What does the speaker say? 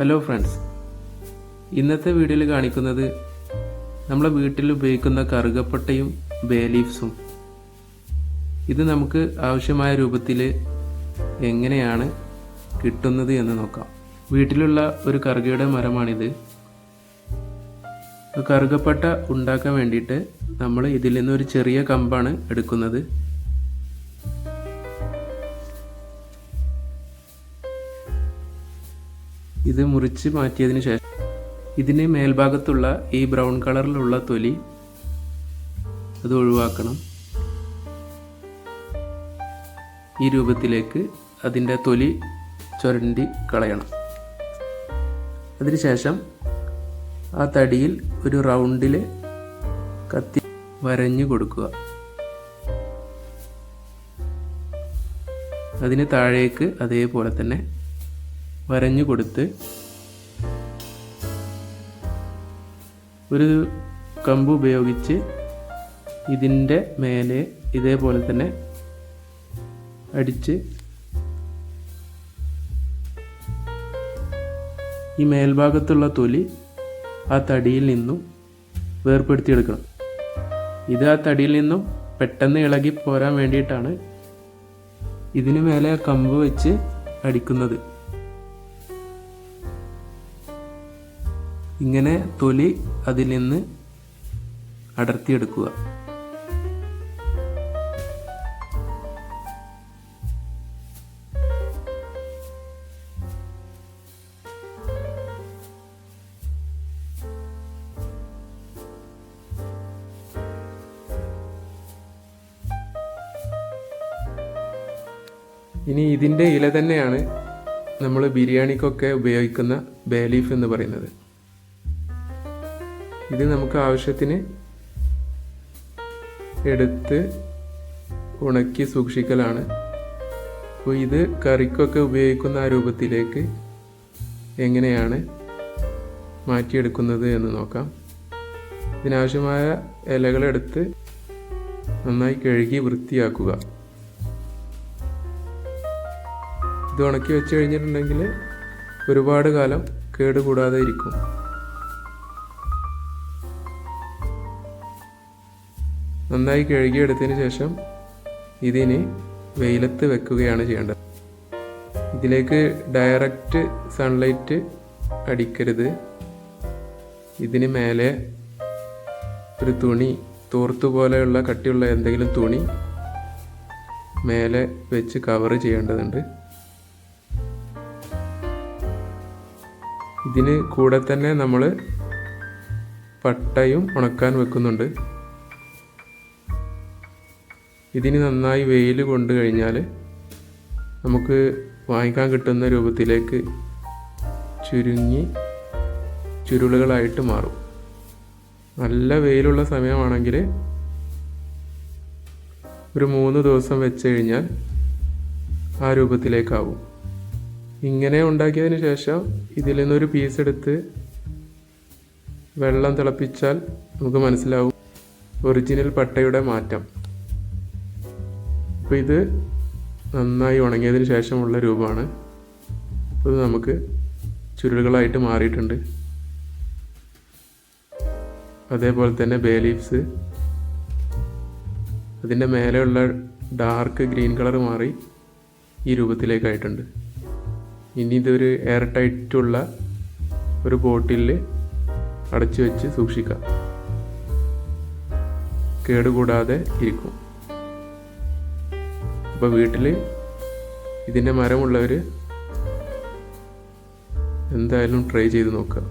Hello friends ഇന്നത്തെ വീഡിയോയിൽ കാണിക്കുന്നത് നമ്മളെ വീട്ടിൽ ഉപയോഗിക്കുന്ന കറുകപ്പട്ടയും ബേ ലീഫ്സും ഇത് നമുക്ക് ആവശ്യമായ രൂപത്തിൽ എങ്ങനെയാണ് കിട്ടുന്നത് എന്ന് നോക്കാം. വീട്ടിലുള്ള ഒരു കറുകയുടെ മരമാണിത്. കറുകപ്പട്ട ഉണ്ടാക്കാൻ വേണ്ടിയിട്ട് നമ്മൾ ഇതിൽ നിന്ന് ഒരു ചെറിയ കമ്പാണ് എടുക്കുന്നത്. ഇത് മുറിച്ച് മാറ്റിയതിന് ശേഷം ഇതിന് മേൽഭാഗത്തുള്ള ഈ ബ്രൗൺ കളറിലുള്ള തൊലി അത് ഒഴിവാക്കണം. ഈ രൂപത്തിലേക്ക് അതിന്റെ തൊലി ചുരണ്ടി കളയണം. അതിനുശേഷം ആ തടിയിൽ ഒരു റൗണ്ടിൽ കത്തി വരഞ്ഞു കൊടുക്കുക. അതിന് താഴേക്ക് അതേപോലെ തന്നെ വരഞ്ഞു കൊടുത്ത് ഒരു കമ്പ് ഉപയോഗിച്ച് ഇതിന്റെ മേലെ ഇതേപോലെ തന്നെ അടിച്ച് ഈ മേൽഭാഗത്തുള്ള തൊലി ആ തടിയിൽ നിന്നും വേർപ്പെടുത്തിയെടുക്കണം. ഇത് ആ തടിയിൽ നിന്നും പെട്ടെന്ന് ഇളകി പോരാൻ വേണ്ടിയിട്ടാണ് ഇതിനു മേലെ കമ്പ് വെച്ച് അടിക്കുന്നത്. ഇങ്ങനെ തൊലി അതിൽ നിന്ന് അടർത്തിയെടുക്കുക. ഇനി ഇതിന്റെ ഇല തന്നെയാണ് നമ്മൾ ബിരിയാണിക്കൊക്കെ ഉപയോഗിക്കുന്ന ബേ ലീഫ് എന്ന് പറയുന്നത്. ഇത് നമുക്ക് ആവശ്യത്തിന് എടുത്ത് ഉണക്കി സൂക്ഷിക്കലാണ്. അപ്പോൾ ഇത് കറിക്കൊക്കെ ഉപയോഗിക്കുന്ന ആ രൂപത്തിലേക്ക് എങ്ങനെയാണ് മാറ്റിയെടുക്കുന്നത് എന്ന് നോക്കാം. ഇതിനാവശ്യമായ ഇലകളെടുത്ത് നന്നായി കഴുകി വൃത്തിയാക്കുക. ഇത് ഉണക്കി വെച്ച് കഴിഞ്ഞിട്ടുണ്ടെങ്കിൽ ഒരുപാട് കാലം കേടുകൂടാതെ ഇരിക്കും. നന്നായി കഴുകിയെടുത്തതിന് ശേഷം ഇതിന് വെയിലത്ത് വെക്കുകയാണ് ചെയ്യേണ്ടത്. ഇതിലേക്ക് ഡയറക്റ്റ് സൺലൈറ്റ് അടിക്കരുത്. ഇതിന് മേലെ ഒരു തുണി തോർത്തു പോലെയുള്ള കട്ടിയുള്ള എന്തെങ്കിലും തുണി മേലെ വെച്ച് കവർ ചെയ്യേണ്ടതുണ്ട്. ഇതിന് കൂടെ തന്നെ നമ്മൾ പട്ടയും ഉണക്കാൻ വെക്കുന്നുണ്ട്. ഇതിന് നന്നായി വെയിൽ കൊണ്ടു കഴിഞ്ഞാൽ നമുക്ക് വാങ്ങിക്കാൻ കിട്ടുന്ന രൂപത്തിലേക്ക് ചുരുങ്ങി ചുരുളുകളായിട്ട് മാറും. നല്ല വെയിലുള്ള സമയമാണെങ്കിൽ ഒരു മൂന്ന് ദിവസം വെച്ച് കഴിഞ്ഞാൽ ആ രൂപത്തിലേക്കാവും. ഇങ്ങനെ ഉണ്ടാക്കിയതിന് ശേഷം ഇതിൽ നിന്നൊരു പീസ് എടുത്ത് വെള്ളം തിളപ്പിച്ചാൽ നമുക്ക് മനസ്സിലാവും. ഒറിജിനൽ പട്ടയുടെ മാറ്റം. അപ്പോൾ ഇത് നന്നായി ഉണങ്ങിയതിന് ശേഷമുള്ള രൂപമാണ്. അപ്പോൾ ഇത് നമുക്ക് ചുരുളുകളായിട്ട് മാറിയിട്ടുണ്ട്. അതേപോലെ തന്നെ ബേ ലീവ്സ്. അതിന്റെ മേലെയുള്ള ഡാർക്ക് ഗ്രീൻ കളർ മാറി ഈ രൂപത്തിലേക്കായിട്ടുണ്ട്. ഇനി ഇതൊരു എയർ ടൈറ്റുള്ള ഒരു ബോട്ടിലിൽ അടച്ചു വെച്ച് സൂക്ഷിക്കാം. കേടുകൂടാതെ ഇരിക്കും. അപ്പോൾ വീട്ടിൽ ഇതിന്റെ മരമുള്ളവർ എന്തായാലും ട്രൈ ചെയ്ത് നോക്കുക.